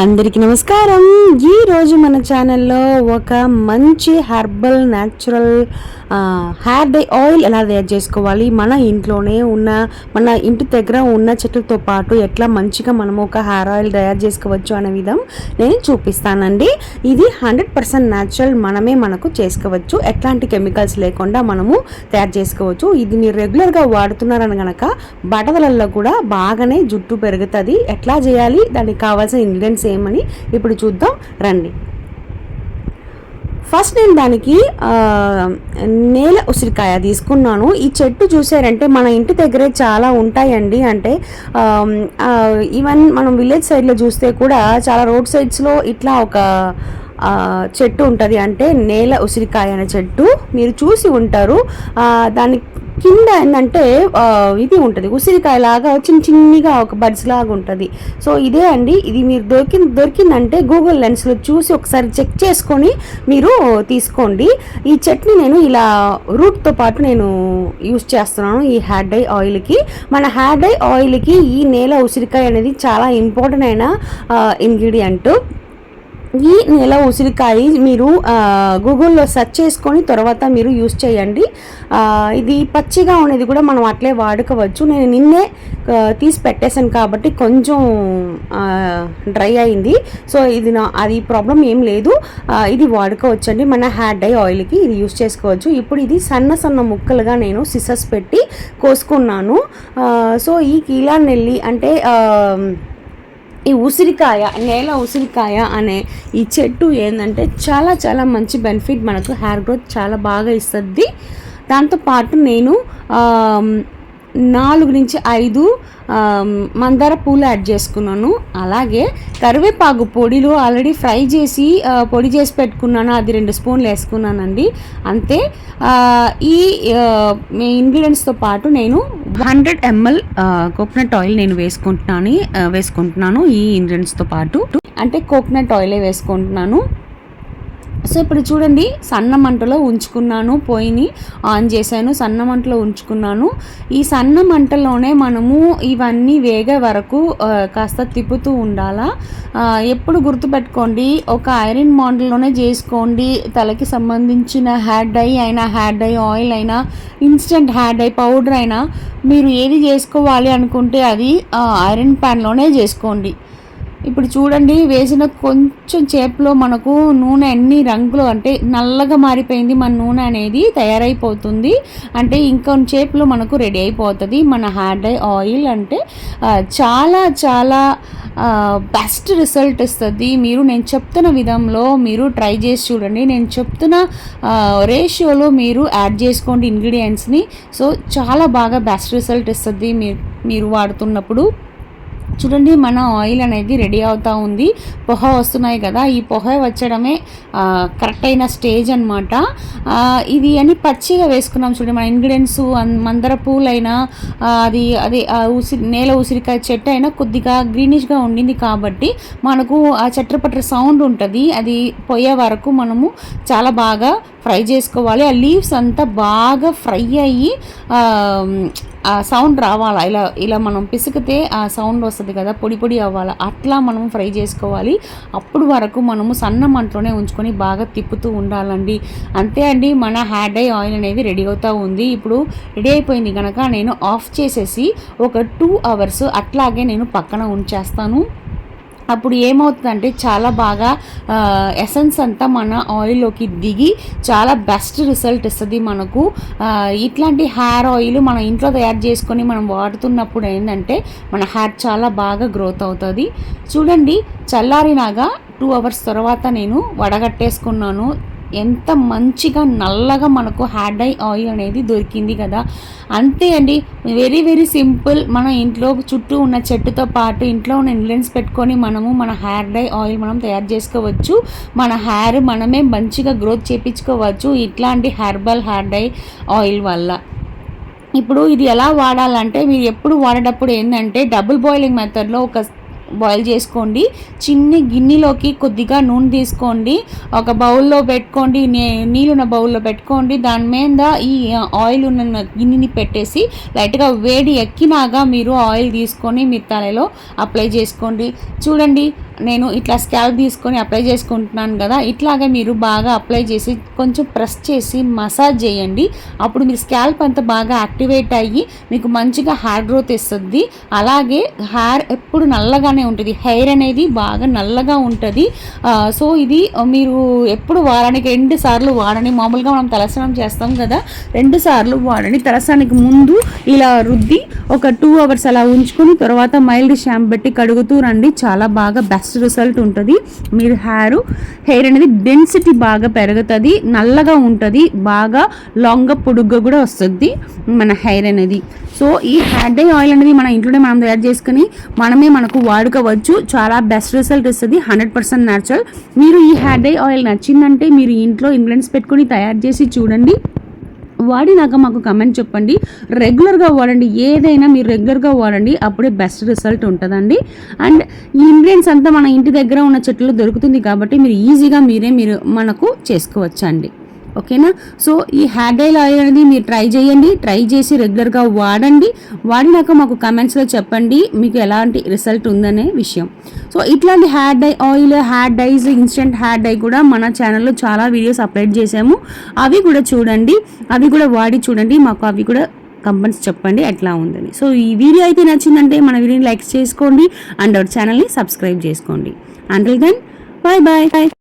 అందరికీ నమస్కారం. ఈరోజు మన ఛానల్లో ఒక మంచి herbal natural hair dye oil ఎలా తయారు చేసుకోవాలి? మన ఇంట్లోనే ఉన్న మన ఇంటి దగ్గర ఉన్న చెట్లతో పాటు ఎట్లా మంచిగా మనము ఒక హెయిర్ ఆయిల్ తయారు చేసుకోవచ్చు అనే విధం నేను చూపిస్తానండి. ఇది హండ్రెడ్ పర్సెంట్ న్యాచురల్ మనమే మనకు చేసుకోవచ్చు. ఎట్లాంటి కెమికల్స్ లేకుండా మనము తయారు చేసుకోవచ్చు. ఇది మీరు రెగ్యులర్గా వాడుతున్నారని కనుక బట్టతలలో కూడా బాగానే జుట్టు పెరుగుతుంది. ఎట్లా చేయాలి? దానికి కావాల్సిన ఇంగ్రీడియంట్స్ ఏమని ఇప్పుడు చూద్దాం. రండి. ఫస్ట్ నేను దానికి నేల ఉసిరికాయ తీసుకున్నాను. ఈ చెట్టు చూసారంటే మన ఇంటి దగ్గరే చాలా ఉంటాయండి. అంటే ఈవెన్ మనం విలేజ్ సైడ్లో చూస్తే కూడా చాలా రోడ్ సైడ్స్లో ఇట్లా ఒక చెట్టు ఉంటుంది అంటే నేల ఉసిరికాయ అనే చెట్టు. మీరు చూసి ఉంటారు. దాని కింద ఏంటంటే ఇది ఉంటుంది. ఉసిరికాయ లాగా చిన్న చిన్నగా ఒక బడ్స్ లాగా ఉంటుంది. సో ఇదే అండి. ఇది మీరు దొరికి దొరికిందంటే గూగుల్ లెన్స్లో చూసి ఒకసారి చెక్ చేసుకొని మీరు తీసుకోండి. ఈ చట్నీ నేను ఇలా రూట్తో పాటు నేను యూస్ చేస్తున్నాను ఈ హ్యాడ్ డై ఆయిల్కి మన హ్యాడ్ డై ఆయిల్కి ఈ నేల ఉసిరికాయ అనేది చాలా ఇంపార్టెంట్ అయిన ఇంగ్రీడియంట్. ఈ నెల ఉసిరికాయ మీరు గూగుల్లో సెర్చ్ చేసుకొని తర్వాత మీరు యూస్ చేయండి. ఇది పచ్చిగా ఉండేది కూడా మనం అట్లే వాడుకోవచ్చు. నేను నిన్నే తీసి పెట్టేశాను కాబట్టి కొంచెం డ్రై అయింది. సో ఇది నా అది ప్రాబ్లం ఏం లేదు. ఇది వాడుకోవచ్చండి. మన హెయిర్ డై ఆయిల్కి ఇది యూస్ చేసుకోవచ్చు. ఇప్పుడు ఇది సన్న సన్న ముక్కలుగా నేను సిసస్ పెట్టి కోసుకున్నాను. సో ఈ కీలా నెల్లి అంటే ఈ ఉసిరికాయ నేల ఉసిరికాయ అనే ఈ చెట్టు ఏంటంటే చాలా చాలా మంచి బెనిఫిట్ మనకు హెయిర్ గ్రోత్ చాలా బాగా ఇస్తుంది. దాంతోపాటు నేను నాలుగు నుంచి ఐదు మందార పూలు యాడ్ చేసుకున్నాను. అలాగే కరివేపాకు పొడిలో ఆల్రెడీ ఫ్రై చేసి పొడి చేసి పెట్టుకున్నాను. అది రెండు స్పూన్లు వేసుకున్నానండి. అంతే ఈ ఇంగ్రీడియంట్స్తో పాటు నేను హండ్రెడ్ ఎంఎల్ కోకోనట్ ఆయిల్ నేను వేసుకుంటున్నాను వేసుకుంటున్నాను ఈ ఇంగ్రీడియంట్స్తో పాటు. అంటే కోకోనట్ ఆయిలే వేసుకుంటున్నాను. సో ఇప్పుడు చూడండి సన్న మంటలో ఉంచుకున్నాను పొయ్యిని ఆన్ చేశాను సన్న మంటలో ఉంచుకున్నాను. ఈ సన్న మంటలోనే మనము ఇవన్నీ వేగే వరకు కాస్త తిప్పుతూ ఉండాలా? ఎప్పుడు గుర్తుపెట్టుకోండి ఒక ఐరన్ మోడల్లోనే చేసుకోండి. తలకి సంబంధించిన హ్యాడ్ డై అయినా హ్యాడ్ డై ఆయిల్ అయినా ఇన్స్టెంట్ హ్యాడ్ డై పౌడర్ అయినా మీరు ఏది చేసుకోవాలి అనుకుంటే అది ఐరన్ ప్యాన్లోనే చేసుకోండి. ఇప్పుడు చూడండి వేసిన కొంచెం చేపలో మనకు నూనె అన్ని రంగులు అంటే నల్లగా మారిపోయింది మన నూనె అనేది తయారైపోతుంది. అంటే ఇంకొన్ని చేపలో మనకు రెడీ అయిపోతుంది. మన హ్యాండ్ ఆయిల్ అంటే చాలా చాలా బెస్ట్ రిజల్ట్ ఇస్తుంది. మీరు నేను చెప్తున్న విధంలో మీరు ట్రై చేసి చూడండి. నేను చెప్తున్న రేషియోలో మీరు యాడ్ చేసుకోండి ఇంగ్రీడియంట్స్ని. సో చాలా బాగా బెస్ట్ రిజల్ట్ ఇస్తుంది మీరు మీరు వాడుతున్నప్పుడు. చూడండి మన ఆయిల్ అనేది రెడీ అవుతా ఉంది. పొహ వస్తున్నాయి కదా ఈ పొహ వచ్చడమే కరెక్ట్ అయిన స్టేజ్ అనమాట ఇది అని పచ్చిగా వేసుకున్నాం చూడండి మన ఇంగ్రీడియంట్స్ మందర పూలైనా అది అది ఉసిరి నేల ఉసిరికాయ చెట్టు అయినా కొద్దిగా గ్రీనిష్గా ఉండింది కాబట్టి మనకు ఆ చట్టపట్ర సౌండ్ ఉంటుంది. అది పోయే వరకు మనము చాలా బాగా ఫ్రై చేసుకోవాలి. ఆ లీవ్స్ అంతా బాగా ఫ్రై అయ్యి సౌండ్ రావాలా? ఇలా ఇలా మనం పిసికితే ఆ సౌండ్ వస్తుంది కదా పొడి పొడి అవ్వాలా? అట్లా మనం ఫ్రై చేసుకోవాలి. అప్పుడు వరకు మనము సన్న మంటలోనే ఉంచుకొని బాగా తిప్పుతూ ఉండాలండి. అంతే అండి మన హ్యాడ్ డై ఆయిల్ అనేది రెడీ అవుతూ ఉంది. ఇప్పుడు రెడీ అయిపోయింది కనుక నేను ఆఫ్ చేసేసి ఒక టూ అవర్స్ అట్లాగే నేను పక్కన ఉంచేస్తాను. అప్పుడు ఏమవుతుందంటే చాలా బాగా ఎసెన్స్ అంతా మన ఆయిల్లోకి దిగి చాలా బెస్ట్ రిజల్ట్ ఇస్తుంది మనకు. ఇట్లాంటి హెయిర్ ఆయిల్ మన ఇంట్లో తయారు చేసుకొని మనం వాడుతున్నప్పుడు ఏంటంటే మన హెయిర్ చాలా బాగా గ్రోత్ అవుతుంది. చూడండి చల్లారినాగా టూ అవర్స్ తర్వాత నేను వడగట్టేసుకున్నాను. ఎంత మంచిగా నల్లగా మనకు హ్యాడ్ ఐ ఆయిల్ అనేది దొరికింది కదా. అంతే అండి. Very very simple. మన ఇంట్లో చుట్టూ ఉన్న చెట్టుతో పాటు ఇంట్లో ఉన్న ఇంగ్రీడియంట్స్ పెట్టుకొని మనము మన హెయిర్ డై ఆయిల్ మనం తయారు చేసుకోవచ్చు. మన హెయిర్ మనమే మంచిగా గ్రోత్ చేపించుకోవచ్చు ఇట్లాంటి హెర్బల్ హెయిర్ డై ఆయిల్ వల్ల. ఇప్పుడు ఇది ఎలా వాడాలంటే మీరు ఎప్పుడు వాడేటప్పుడు ఏంటంటే డబుల్ బాయిలింగ్ మెథడ్లో ఒక బాయిల్ చేసుకోండి. చిన్ని గిన్నెలోకి కొద్దిగా నూనె తీసుకోండి. ఒక బౌల్లో పెట్టుకోండి. నే- నీళ్ళున్న బౌల్లో పెట్టుకోండి. దాని మీద ఈ ఆయిల్ ఉన్న గిన్నెని పెట్టేసి లైట్గా వేడి ఎక్కినాగా మీరు ఆయిల్ తీసుకొని మీ తలలో అప్లై చేసుకోండి. చూడండి నేను ఇట్లా స్కాల్ప్ తీసుకొని అప్లై చేసుకుంటున్నాను కదా ఇట్లాగా మీరు బాగా అప్లై చేసి కొంచెం ప్రెస్ చేసి మసాజ్ చేయండి. అప్పుడు మీ స్కాల్ప్ అంతా బాగా యాక్టివేట్ అయ్యి మీకు మంచిగా హెయిర్ గ్రోత్ ఇస్తుంది. అలాగే హెయిర్ ఎప్పుడు నల్లగానే ఉంటుంది. హెయిర్ అనేది బాగా నల్లగా ఉంటుంది. సో ఇది మీరు ఎప్పుడు వారానికి రెండు సార్లు వాడని మామూలుగా మనం తలస్నానం చేస్తాం కదా రెండు సార్లు వాడని తలసానికి ముందు ఇలా రుద్ది ఒక టూ అవర్స్ అలా ఉంచుకొని తర్వాత మైల్డ్ షాంపూ పెట్టి కడుగుతూ రండి. చాలా బాగా బెస్ట్ రిజల్ట్ ఉంటుంది. మీరు హెయిర్ హెయిర్ అనేది డెన్సిటీ బాగా పెరుగుతుంది నల్లగా ఉంటుంది బాగా లాంగ్గా పొడుగ్గా కూడా వస్తుంది మన హెయిర్ అనేది. సో ఈ హ్యాడ్ ఆయిల్ అనేది మన ఇంట్లోనే మనం తయారు చేసుకుని మనమే మనకు వాడుకోవచ్చు. చాలా బెస్ట్ రిజల్ట్ ఇస్తుంది. హండ్రెడ్ పర్సెంట్ న్యాచురల్ మీరు ఈ హ్యాడ్ ఆయిల్ నచ్చిందంటే మీరు ఇంట్లో ఇంగ్రీడియంట్స్ పెట్టుకొని తయారు చేసి చూడండి. వాడినాక మాకు కమెంట్ చెప్పండి. రెగ్యులర్గా వాడండి. ఏదైనా మీరు రెగ్యులర్గా వాడండి. అప్పుడే బెస్ట్ రిజల్ట్ ఉంటుందండి. అండ్ ఈ ఇంగ్రీడియంట్స్ అంతా మన ఇంటి దగ్గర ఉన్న చెట్లు దొరుకుతుంది కాబట్టి మీరు ఈజీగా మీరే మీరు మనకు చేసుకోవచ్చండి. ఓకేనా? సో ఈ హెయిర్ డైల్ ఆయిల్ అనేది మీరు ట్రై చేయండి. ట్రై చేసి రెగ్యులర్గా వాడండి. వాడినాక మాకు కమెంట్స్లో చెప్పండి మీకు ఎలాంటి రిజల్ట్ ఉందనే విషయం. సో ఇట్లాంటి hair dye oil hair dyes instant hair dye కూడా మన ఛానల్లో చాలా వీడియోస్ అప్లోడ్ చేసాము అవి కూడా చూడండి. అవి కూడా వాడి చూడండి. మాకు అవి కూడా కంపెనీస్ చెప్పండి ఎట్లా ఉందని. సో ఈ వీడియో అయితే నచ్చిందంటే మన వీడియోని లైక్ చేసుకోండి. అండ్ అవర్ ఛానల్ని సబ్స్క్రైబ్ చేసుకోండి. And then bye bye